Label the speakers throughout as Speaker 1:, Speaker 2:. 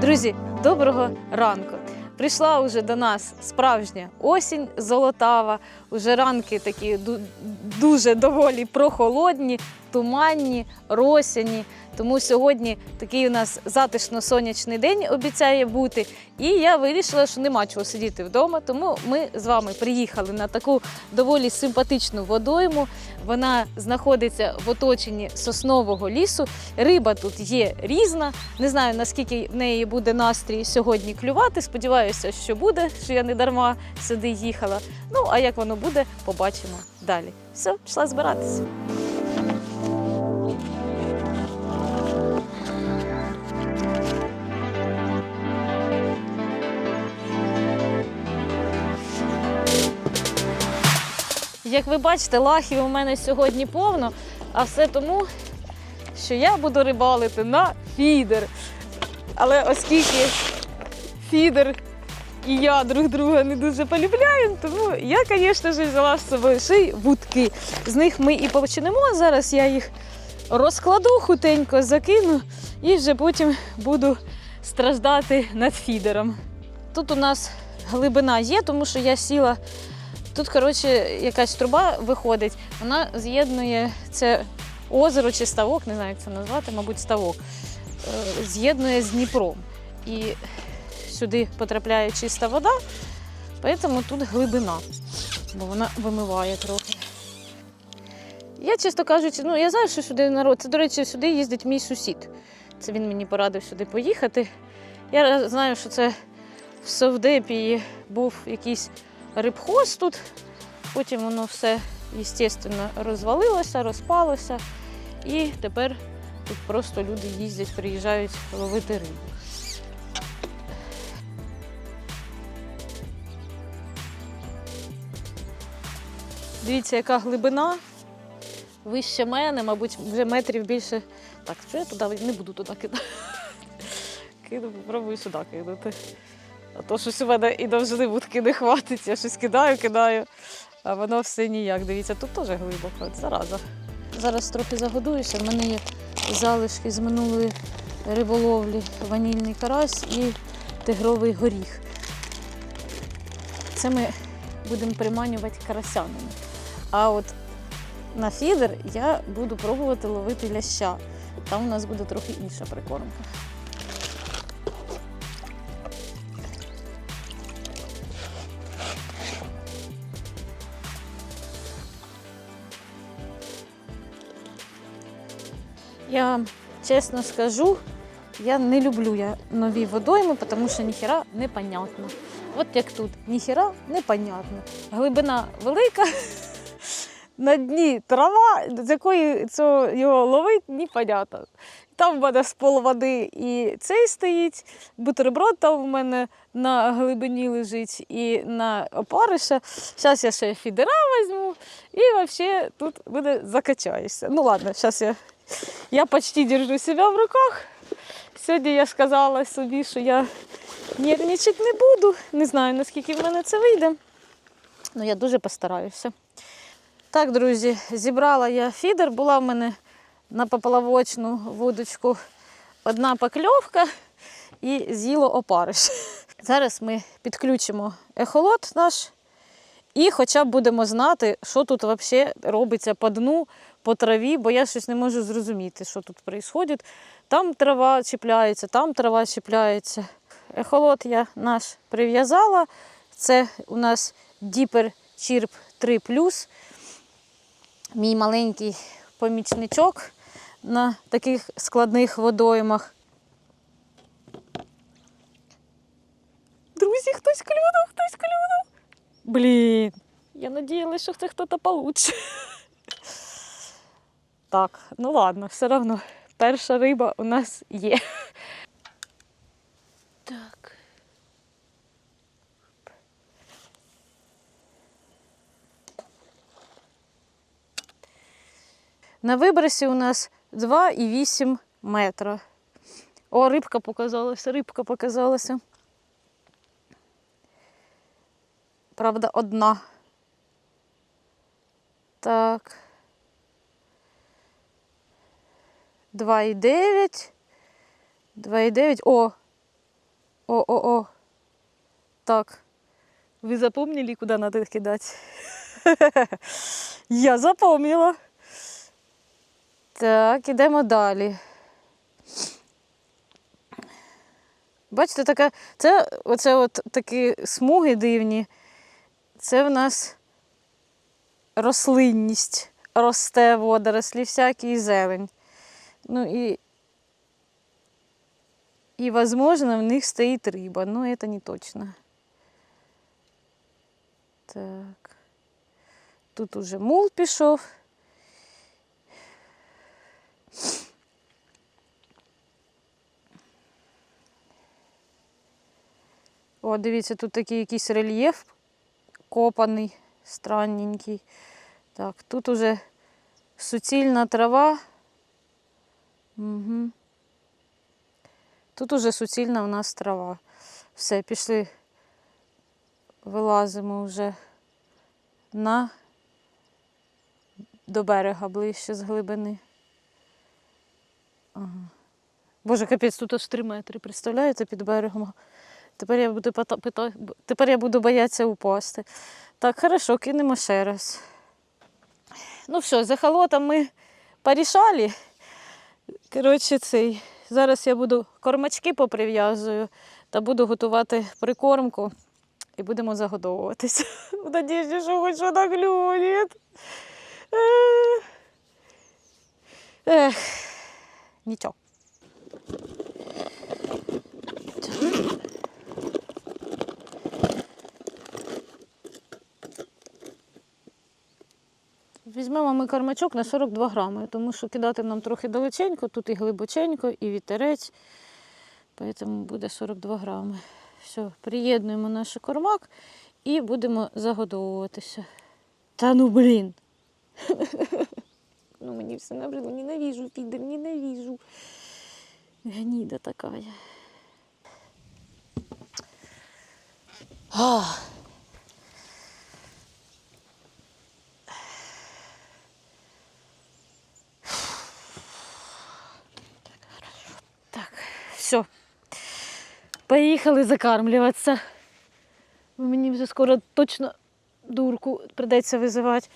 Speaker 1: Друзі, доброго ранку! Прийшла вже до нас справжня осінь золотава. Уже ранки такі дуже доволі прохолодні, туманні, росяні. Тому сьогодні такий у нас затишно сонячний день обіцяє бути. І я вирішила, що нема чого сидіти вдома. Тому ми з вами приїхали на таку доволі симпатичну водойму. Вона знаходиться в оточенні соснового лісу. Риба тут є різна. Не знаю наскільки в неї буде настрій сьогодні клювати. Сподіваюся, що буде, що я не дарма сюди їхала. Ну а як воно буде, побачимо далі. Все, пішла збиратися. Як ви бачите, лахів у мене сьогодні повно, а все тому, що я буду рибалити на фідер. Але оскільки фідер і я друг друга не дуже полюбляємо, тому я, звісно ж, взяла з собою ще й вудки. З них ми і почнемо. Зараз я їх розкладу, хутенько закину і вже потім буду страждати над фідером. Тут у нас глибина є, тому що я сіла. Тут, коротше, якась труба виходить, вона з'єднує це озеро чи ставок, не знаю, як це назвати, мабуть, ставок, е, з'єднує з Дніпром. І сюди потрапляє чиста вода, тому тут глибина, бо вона вимиває трохи. Я, чесно кажучи, ну я знаю, що сюди народ. Це, до речі, сюди їздить мій сусід. Це він мені порадив сюди поїхати. Я знаю, що це в Совдепії був якийсь рибхоз тут. Потім воно все, звісно, розвалилося, розпалося. І тепер тут просто люди їздять, приїжджають ловити рибу. Дивіться, яка глибина. Вище мене, мабуть, вже метрів більше. Так, що я туди не буду туди кидати. Кину, попробую сюди кинути. А то щось у мене і довжини вудки не хватить. Я щось кидаю, кидаю, а воно все ніяк. Дивіться, тут теж глибоко, зараза. Зараз трохи загодуюся. В мене є залишки з минулої риболовлі, ванільний карась і тигровий горіх. Це ми будемо приманювати карасянами. А от на фідер я буду пробувати ловити ляща. Там у нас буде трохи інша прикормка. Я чесно скажу, я не люблю я нові водойми, тому що ніхіра непонятно. От як тут, ніхіра непонятно. Глибина велика, на дні трава, з якої цього його ловить, непонятно. Там в мене пол води і цей стоїть, бутерброд там у мене на глибині лежить і на опариша. Зараз я ще фідера візьму і взагалі тут буде закачаюся. Ну ладно, зараз я я почти держу себе в руках. Сьогодні я сказала собі, що я нервничати не буду. Не знаю, наскільки в мене це вийде. Ну, я дуже постараюся. Так, друзі, зібрала я фідер, була в мене на поплавочну вудочку одна покльовка і з'їло опариш. Зараз ми підключимо ехолот наш і хоча б будемо знати, що тут взагалі робиться по дну, по траві, бо я щось не можу зрозуміти, що тут відбувається. Там трава чіпляється, там трава чіпляється. Ехолот я наш прив'язала. Це у нас Діпер Чірп 3 Мій маленький помічничок на таких складних водоймах. Друзі, хтось клюнув, хтось клюнув. Блін, я надіялася, що це хтось получше. Так, ну ладно, все одно перша риба у нас є. Так. На вибросі у нас 2,8 метра. О, рибка показалася, рибка показалася. Правда, одна. Так. 2,9. 2,9. О, О-о-о. Так. Вы запомнили, куда надо кидать? Я запомнила. Так, ідемо далі. Бачите, така, це оце от такі смуги дивні. Це в нас рослинність. Росте водорослі, всякі і зелень. Ну і, і, возможно, в них стоїть риба, но це не точно. Так. Тут уже мул пішов. О, дивіться, тут такий якийсь рельєф копаний, странненький. Так, тут уже суцільна трава. Угу. Тут уже суцільна у нас трава. Все, пішли, вилазимо вже на до берега ближче з глибини. Ага. Боже, капець, тут аж 3 метри, представляєте, під берегом. Тепер я буду пита... пита- Тепер я буду боятися упасти. Так, хорошо, кинемо ще раз. Ну все, за холотом ми порішали. Коротше, цей. Зараз я буду кормачки поприв'язую та буду готувати прикормку і будемо загодовуватися. В надіжді, що хоч вона клює. Ех. Ех. Нічого. Візьмемо ми кармачок на 42 грами, тому що кидати нам трохи далеченько, тут і глибоченько, і вітерець, тому буде 42 грами. Все, приєднуємо наш кормак і будемо загодовуватися. Та ну блін. Ну мені все набридло, ненавижу фідер, ненавижу. Гніда така. я. А. Так, все. Поїхали закармлюватися. Мені вже скоро точно дурку придеться визивати.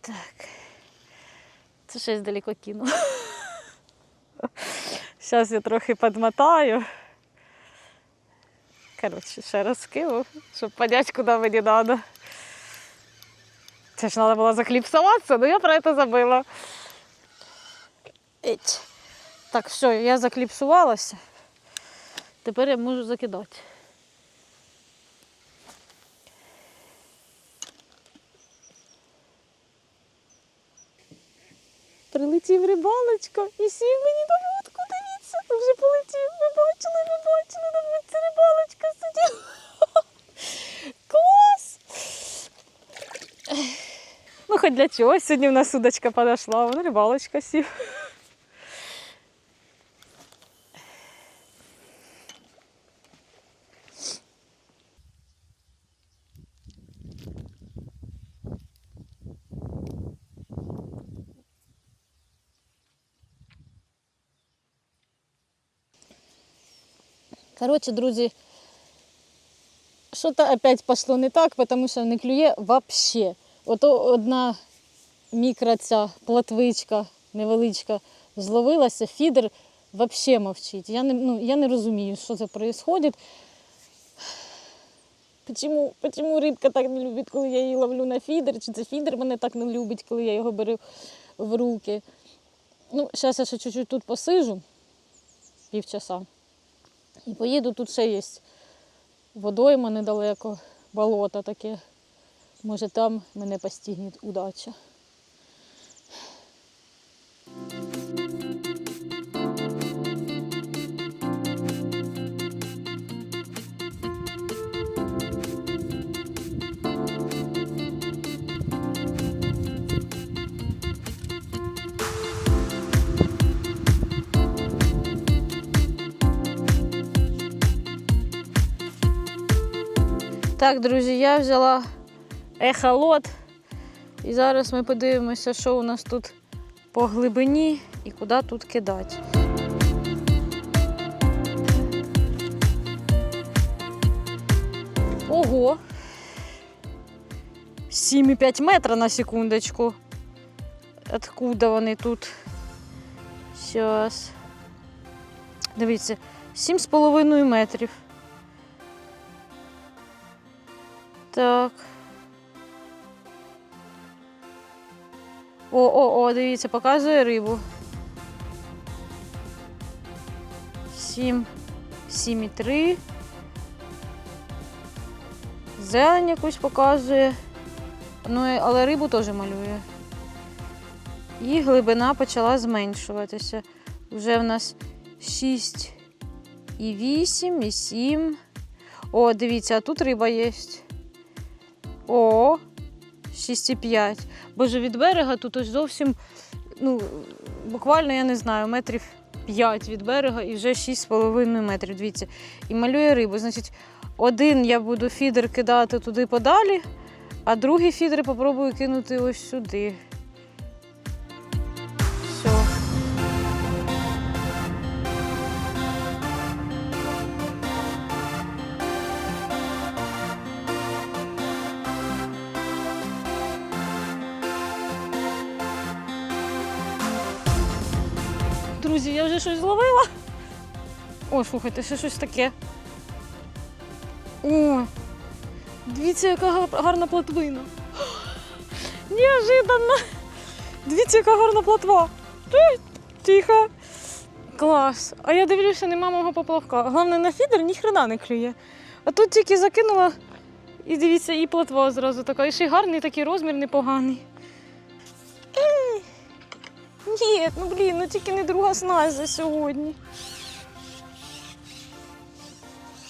Speaker 1: Так. Це щось далеко кину. Зараз я трохи підмотаю. Коротше, ще раз кину, щоб понять, куди мені треба. Це ж треба було закліпсуватися, але я про це забила. Еть. Так, все, я закліпсувалася. Тепер я можу закидати. Прилетів рибалочка і сів мені на вудку, дивіться, вже полетів. Ви бачили, ви бачили, на вудці рибалочка сиділа. Клас! Ну, хоч для чого. Сьогодні в нас удочка подошла, вон рибалочка сів. Коротше, друзі, що-то опять пошло не так, тому що не клює вообще. Ото одна мікро ця платвичка невеличка зловилася, фідер вообще мовчить. Я не, ну, я не розумію, що це відбувається. Чому, чому рибка так не любить, коли я її ловлю на фідер? Чи це фідер мене так не любить, коли я його беру в руки? Ну, зараз я ще чуть-чуть тут посижу, півчаса. І поїду, тут ще є водойма недалеко, болото таке. Може там мене постигне удача. Так, друзі, я взяла ехолот. І зараз ми подивимося, що у нас тут по глибині і куди тут кидати. Ого! 7,5 метра на секундочку. Откуда вони тут? Зараз. Дивіться, 7,5 метрів. Так. О, о, о, дивіться, показує рибу. 7, 7,3. Зелень якусь показує. Ну, але рибу теж малює. І глибина почала зменшуватися. Вже в нас 6 і 8, і 7. О, дивіться, а тут риба є. О, 6,5. Боже, від берега тут ось зовсім, ну, буквально, я не знаю, метрів 5 від берега і вже 6,5 метрів. Дивіться. І малює рибу. Значить, один я буду фідер кидати туди подалі, а другий фідер попробую кинути ось сюди. Щось зловила. О, слухайте, ще щось таке. О, дивіться, яка гарна плотвина. Неожиданно. Дивіться, яка гарна плотва. Тихо. Клас. А я дивлюся, нема мого поплавка. Головне, на фідер ні хрена не клює. А тут тільки закинула, і дивіться, і плотва зразу така. І ще гарний такий розмір непоганий. Ні, ну блін, ну тільки не друга снасть за сьогодні.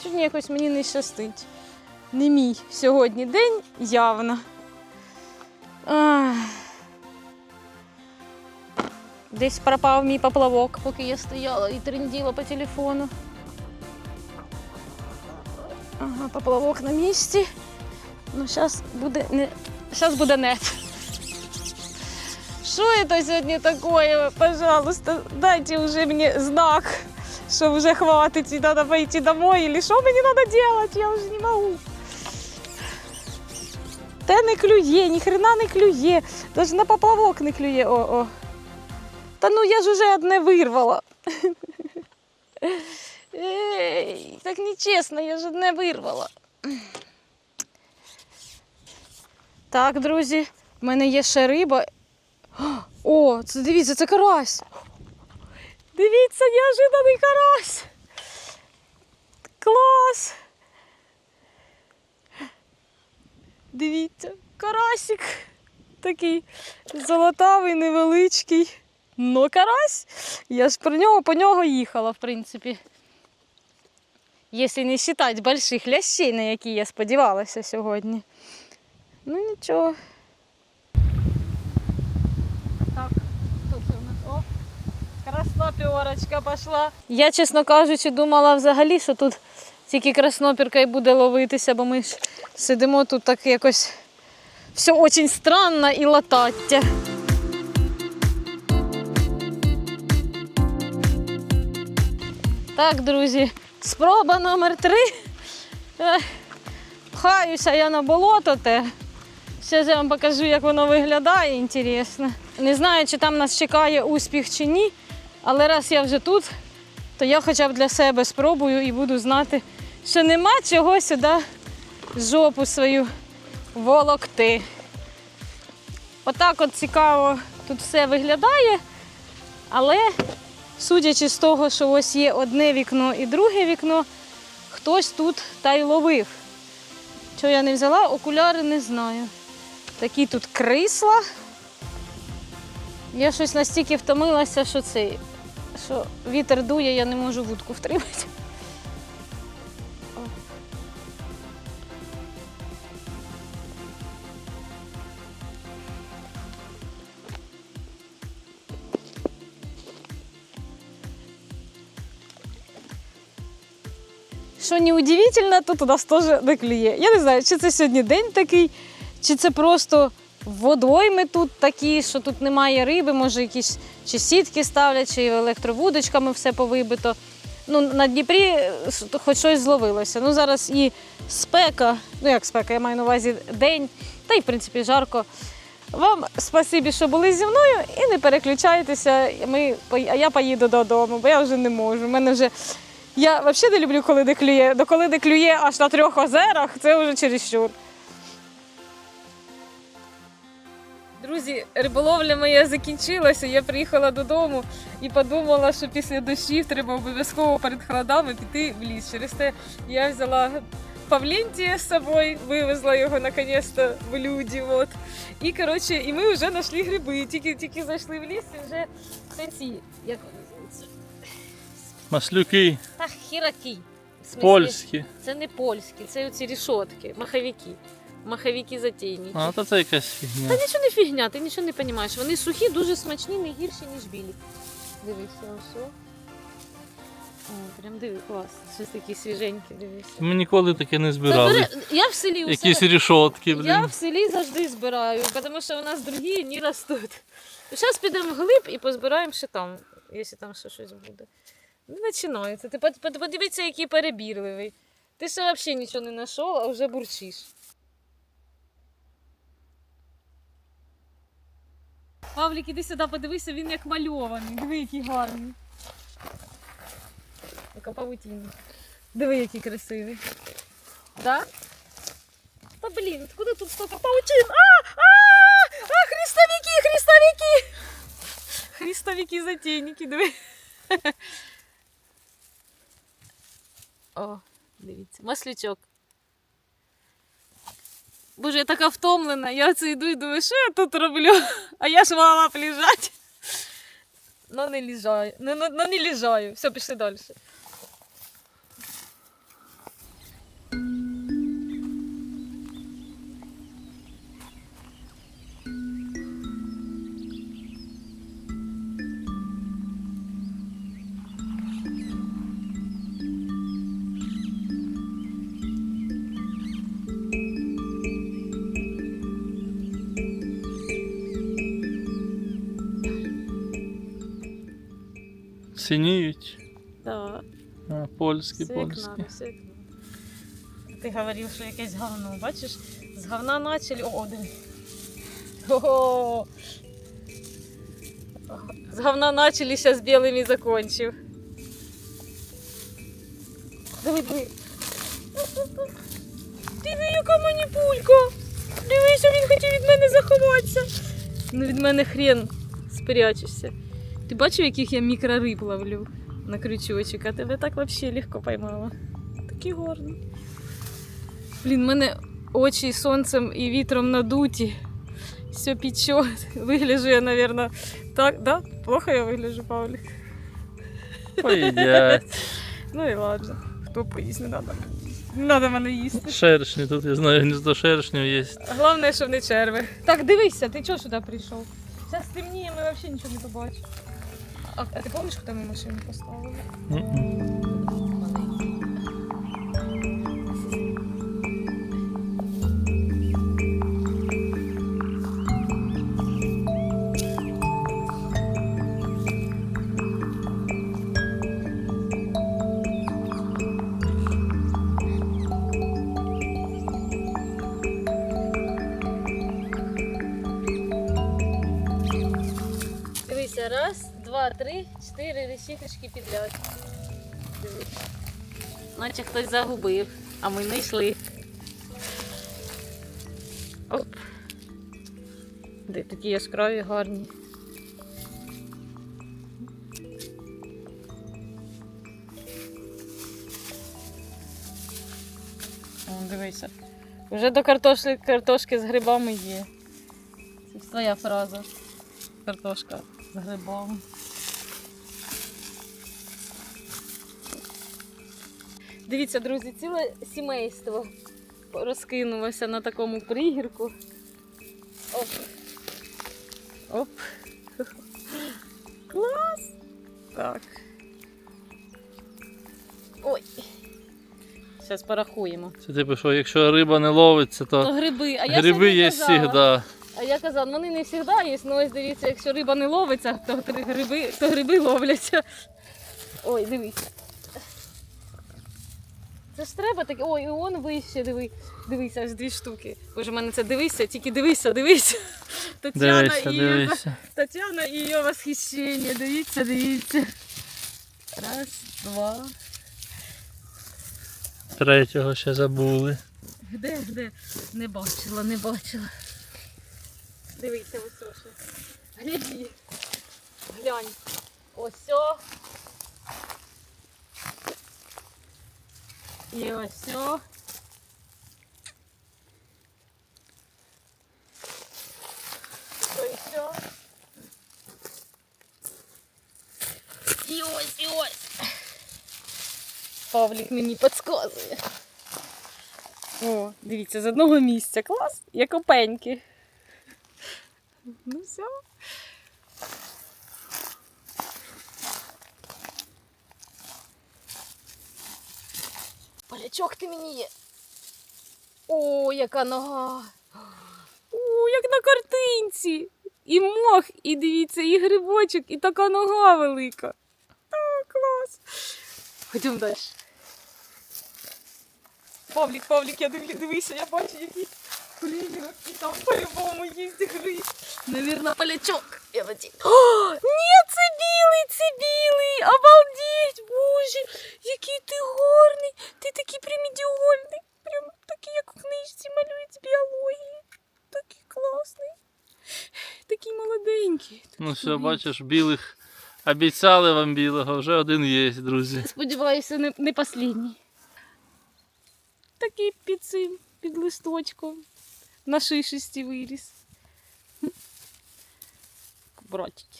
Speaker 1: Сьогодні якось мені не щастить. Не мій сьогодні день явно. Ах. Десь пропав мій поплавок, поки я стояла і тренділа по телефону. Ага, поплавок на місці. Ну, зараз буде не. Зараз буде нет. Что это сегодня такое? Пожалуйста, дайте уже мне знак, что уже хватит и надо пойти домой. Или что мне надо делать? Я уже не могу. Те не клює, ні хрена не клює. Даже на поплавок не клює. О, о. Та ну я ж уже одне вирвала. Ей, так нечесно, я ж одне вирвала. Так, друзі, в мене є ще риба. О, це дивіться, це карась. Дивіться, неожиданний карась. Клас. Дивіться, карасик такий золотавий, невеличкий. Ну, карась. Я ж про нього по нього їхала, в принципі. Якщо не вважати больших лящей, на які я сподівалася сьогодні. Ну нічого. Так, хто це у нас? О, краснопірочка пішла. Я, чесно кажучи, думала взагалі, що тут тільки краснопірка і буде ловитися, бо ми ж сидимо тут так якось все дуже странно і латаття. Так, друзі, спроба номер три. Пхаюся я на болото те. Зараз я вам покажу, як воно виглядає, інтересно. Не знаю, чи там нас чекає успіх чи ні, але раз я вже тут, то я хоча б для себе спробую і буду знати, що нема чого сюди жопу свою волокти. Отак от цікаво тут все виглядає, але судячи з того, що ось є одне вікно і друге вікно, хтось тут та й ловив. Чого я не взяла, окуляри не знаю. Такі тут крисла. Я щось настільки втомилася, що цей, що вітер дує, я не можу вудку втримати. Що не удивительно, тут у нас теж не клює. Я не знаю, чи це сьогодні день такий, чи це просто водойми тут такі, що тут немає риби, може якісь чи сітки ставлять, чи електровудочками все повибито. ну, на Дніпрі е, хоч щось зловилося. Ну, зараз і спека, ну як спека, я маю на увазі день, та й в принципі жарко. Вам спасибі, що були зі мною, і не переключайтеся. Ми, я поїду додому, бо я вже не можу. У мене вже. Я взагалі не люблю, коли де клює. До коли де клює аж на трьох озерах, це вже чересчур. Друзі, риболовля моя закінчилася. Я приїхала додому і подумала, що після дощів треба обов'язково перед холодами піти в ліс. Через те я взяла Павлентія з собою, вивезла його наконець-то в люди. От. І коротше, і ми вже знайшли гриби. Тільки, тільки зайшли в ліс і вже це ці, як вони називаються?
Speaker 2: Маслюки
Speaker 1: Та хіраки.
Speaker 2: Польські.
Speaker 1: Це не польські, це оці рішотки, маховики. Маховики затейники.
Speaker 2: А, то це якась
Speaker 1: Та нічого не фігня, ти нічого не розумієш. Вони сухі, дуже смачні, не гірші, ніж білі. Дивися, ось. о. Прям диви, клас. Щось такі свіженькі, дивися.
Speaker 2: Ми ніколи таке не
Speaker 1: Та
Speaker 2: збирали.
Speaker 1: бери- я в селі у
Speaker 2: Якісь
Speaker 1: себе-
Speaker 2: рішотки,
Speaker 1: Я
Speaker 2: блін.
Speaker 1: в селі завжди збираю, тому що у нас другі не ростуть. Зараз підемо вглиб і позбираємо ще там, якщо там ще щось буде. Не починається. Ти под- под- подивися, який перебірливий. Ти ще взагалі нічого не знайшов, а вже бурчиш. Павлік, іди сюди, подивися, він як мальований. Диви, який гарний. Яка павутіння. Диви, який красивий. Так? Та блін, откуда тут столько паучин? А! А! А! Хрестовики, хрестовики! Хрестовики затейники, диви. О, дивіться, маслючок. Боже, я така втомлена. Я це йду і думаю, що я тут роблю? А я ж мала б лежати. Ну не ліжаю. Ну, ну, ну не ліжаю. Все, пішли далі.
Speaker 2: Синіють.
Speaker 1: Так.
Speaker 2: А, польські,
Speaker 1: Все як
Speaker 2: польські.
Speaker 1: надо, все як надо. Ти говорив, що якесь говно. Бачиш, з говна начали. О, диви. Ого! З говна начали, зараз білим і закончив. Диви, диви. Диви, яка маніпулька. Дивися, він хотів від мене заховатися. Ну від мене хрен спрячешся. Ти бачив, яких я мікрориб ловлю? на крючочок, а тебе так вообще легко поймала. Такий гарний. Блін, в мене очі сонцем і вітром надуті. Все печет. Вигляжу я, наверное, так, да? Плохо я вигляжу, Павлік.
Speaker 2: Поїдять.
Speaker 1: Ну і ладно. Хто поїсть, не надо. Не надо мене їсти.
Speaker 2: Шершні, тут я знаю, гніздо шершнів є.
Speaker 1: Головне, щоб не черви. Так, дивися, ти чого сюди прийшов? Зараз темніє, ми взагалі нічого не побачимо. А, ти пам'ятаєш, куди ми машину поставили? Чотири решіточки підряд. Наче хтось загубив, а ми знайшли. Оп. Де такі яскраві гарні. О, дивися. Вже до картошки, картошки з грибами є. Це твоя фраза. Картошка з грибами. Дивіться, друзі, ціле сімейство розкинулося на такому пригірку. Оп. Оп. Клас! Так. Ой. Зараз порахуємо.
Speaker 2: Це типу, що якщо риба не ловиться,
Speaker 1: То
Speaker 2: то
Speaker 1: гриби, а я
Speaker 2: гриби є завжди.
Speaker 1: А я казала, вони не завжди є, ну ось дивіться, якщо риба не ловиться, то гриби, то гриби ловляться. Ой, дивіться. Це ж треба таке. Ой, і он вище, диви. Дивися, аж дві штуки. Боже, в мене це дивися, тільки дивися, дивися. Тетяна
Speaker 2: Дивися,
Speaker 1: і
Speaker 2: дивися.
Speaker 1: Тетяна і її восхищення. Дивіться, дивіться. Раз, два.
Speaker 2: Третього ще забули.
Speaker 1: Де, де? Не бачила, не бачила. Дивіться, ось. Гляді. Глянь. Ось. І ось. о. І ось, і ось. Павлік мені підказує. О, дивіться, з одного місця. Клас, як опеньки. Ну все. Полячок ти мені є. О, яка нога. О, як на картинці. І мох, і дивіться, і грибочок, і така нога велика. О, клас. Ходімо далі. Павлік, Павлік, я дивлю, дивися, я бачу, які клінінок, і там по-любому є гри. Навірно, полячок. Я бачу. О, ні, це білий, це білий. Обалдеть, боже, який ти гарний. Ти такий прям ідеальний. Прям такий, як в книжці малюють з біології. Такий класний. Такий молоденький.
Speaker 2: Ну все, бачиш, білих. Обіцяли вам білого, вже один є, друзі.
Speaker 1: Сподіваюся, не, не останній. Такий під цим, під листочком На шишисті виріс. Хм. Братики.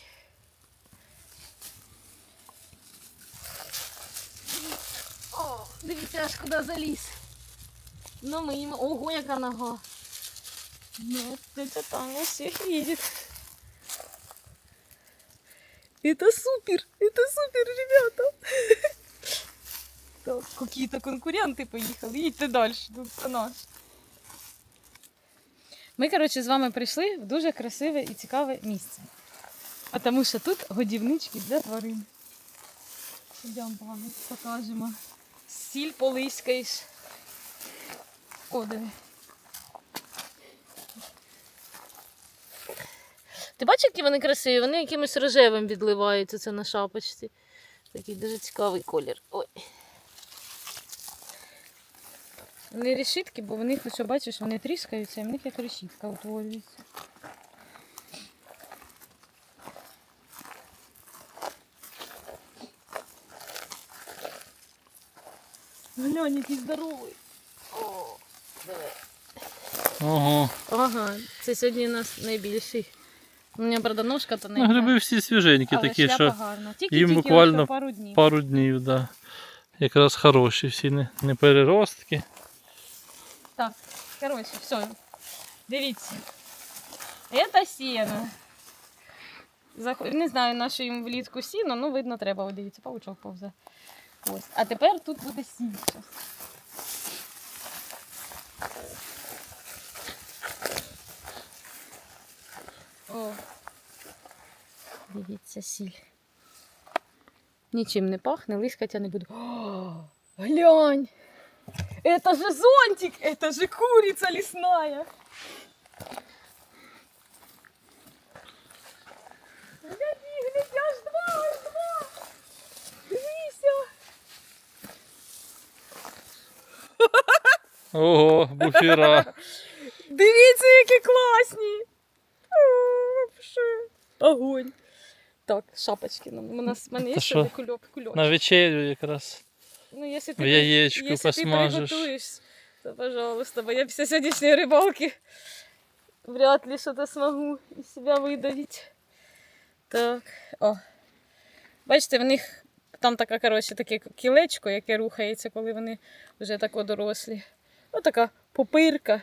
Speaker 1: О, дивіться, аж куди заліз. Ну, ми їм... Ого, яка нога. Ну, это там у всех видит. Это супер! Это супер, ребята! Так, какие-то конкуренти поїхали. Їдьте далі, тут це наш. Ми, коротше, з вами прийшли в дуже красиве і цікаве місце. А тому що тут годівнички для тварин. Йдемо вам покажемо. Сіль полиськаєш. О. Ти бачиш, які вони красиві? Вони якимось рожевим відливаються це на шапочці. Такий дуже цікавий колір. Ой. Вони решітки, бо в них, ось бачиш, вони тріскаються, і в них як решітка утворюється. Глянь, який здоровий. О.
Speaker 2: Ого.
Speaker 1: Ага, це сьогодні у нас найбільший. У мене, правда, ножка
Speaker 2: Ну, гриби всі свіженькі,
Speaker 1: але
Speaker 2: такі,
Speaker 1: шляпа
Speaker 2: що
Speaker 1: гарна. Тільки,
Speaker 2: їм
Speaker 1: тільки
Speaker 2: буквально
Speaker 1: пару днів.
Speaker 2: пару днів, да. Якраз хороші всі, не, не переростки.
Speaker 1: Так, коротше, все. Дивіться. Это сено. Не знаю, на що їм влітку сіно, ну видно треба. О, дивіться, паучок повзе. Ось. А тепер тут буде сіль. О. Дивіться, сіль. Нічим не пахне, лискать я не буду. О, глянь! Это же зонтик! Это же курица лесная! Гляди, гляди, аж два, аж два! Дивися!
Speaker 2: Ого, буфера.
Speaker 1: Дивіться, які класні! Огонь! Так, шапочки. У нас в мене є ще кульок, кульок.
Speaker 2: На вечерю якраз.
Speaker 1: Ну, если ты,
Speaker 2: В яєчку
Speaker 1: если
Speaker 2: посмажеш.
Speaker 1: ты приготуешь, то, пожалуйста, бо я після сьогоднішньої рибалки вряд ли что-то смогу із себе видавити. Так, о. Бачите, в них там така, коротше, таке кілечко, яке рухається, коли вони вже тако дорослі. Отака попирка.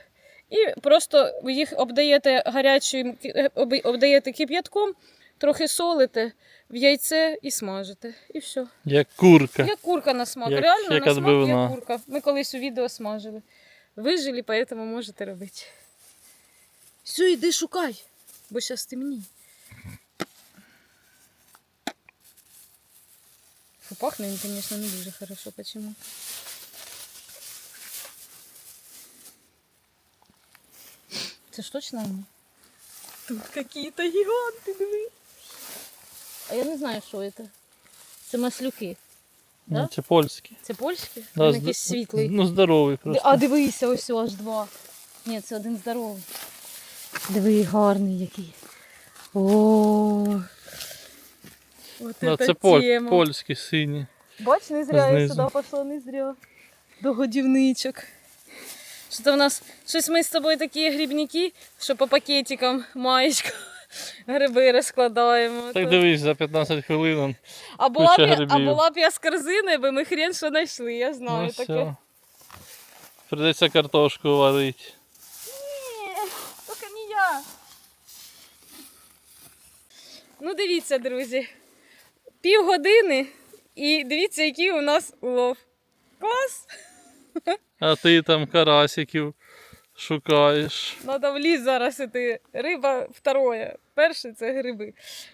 Speaker 1: І просто їх обдаєте гарячим, е, обдаєте кип'ятком, трохи солите в яйце і смажите. І все.
Speaker 2: Як курка.
Speaker 1: Як курка на смак.
Speaker 2: Як,
Speaker 1: Реально
Speaker 2: як
Speaker 1: на смак як курка. Ми колись у відео смажили. Вижили, поэтому можете робити. Все, іди шукай, бо зараз темні. Фу, пахне він, звісно, не дуже хорошо. Почему? Це ж точно? Тут какие-то гиганты дивись. А я не знаю, що це. Це маслюки. Да?
Speaker 2: Ну, Це польські.
Speaker 1: Це польські?
Speaker 2: Да,
Speaker 1: Він якийсь світлий.
Speaker 2: Ну, здоровий просто.
Speaker 1: А дивися, ось аж два. Ні, це один здоровий. Диви, гарний який. О. От
Speaker 2: Ну,
Speaker 1: це
Speaker 2: поль,
Speaker 1: тема.
Speaker 2: польські сині.
Speaker 1: Бач, не зря я
Speaker 2: Знизу.
Speaker 1: сюди пішла, не зря. До годівничок. Що то в нас щось ми з тобою такі грибники, що по пакетикам маєчка гриби розкладаємо.
Speaker 2: Так дивись, за 15 хвилин.
Speaker 1: а, була б, я- а
Speaker 2: грибів.
Speaker 1: була б я з корзини, би ми хрен що знайшли, я знаю
Speaker 2: Ну,
Speaker 1: таке.
Speaker 2: все. Придеться картошку варити.
Speaker 1: Ні, тільки не я. Ну, дивіться, друзі. Півгодини і дивіться, який у нас улов. Клас!
Speaker 2: А ти там карасиків шукаєш.
Speaker 1: Надо в ліс зараз іти. Риба второе. Перше це гриби.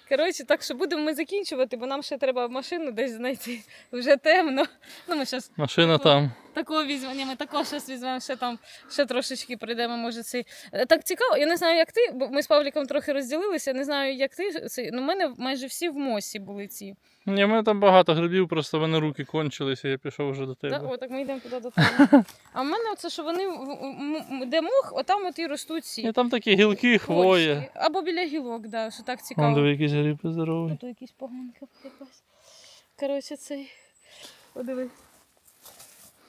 Speaker 1: Коротше, так що будемо ми закінчувати, бо нам ще треба машину десь знайти. Вже темно. Ну, ми зараз
Speaker 2: Машина там.
Speaker 1: такого візьмемо. Ні, ми також щось візьмемо, ще там ще трошечки прийдемо, може цей. Е, Так цікаво, я не знаю, як ти, бо ми з Павліком трохи розділилися, не знаю, як ти. Цей, ну, в мене майже всі в мосі були ці.
Speaker 2: Ні, в мене там багато грибів, просто в мене руки кончилися, я пішов вже до тебе.
Speaker 1: О, так ми йдемо туди до тебе. А в мене оце, що вони, де мох, отам от і ростуть ці.
Speaker 2: І там такі гілки.
Speaker 1: Почки. Або біля гілок, да, що так
Speaker 2: Вон
Speaker 1: цікаво.
Speaker 2: диви, якісь гриби здорові.
Speaker 1: Тут якийсь поганка якась. Коротше, цей. Подиви.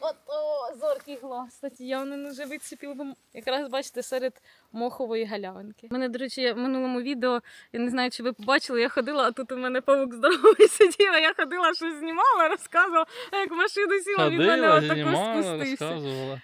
Speaker 1: Ото зоркий глаз. Тетяни вже вицепив би якраз бачите серед мохової галявинки. У мене, до речі, в минулому відео, я не знаю, чи ви побачили, я ходила, а тут у мене павук здоровий сидів, а я ходила, щось знімала, розказувала, а як машину сіла, він мене отако спустився.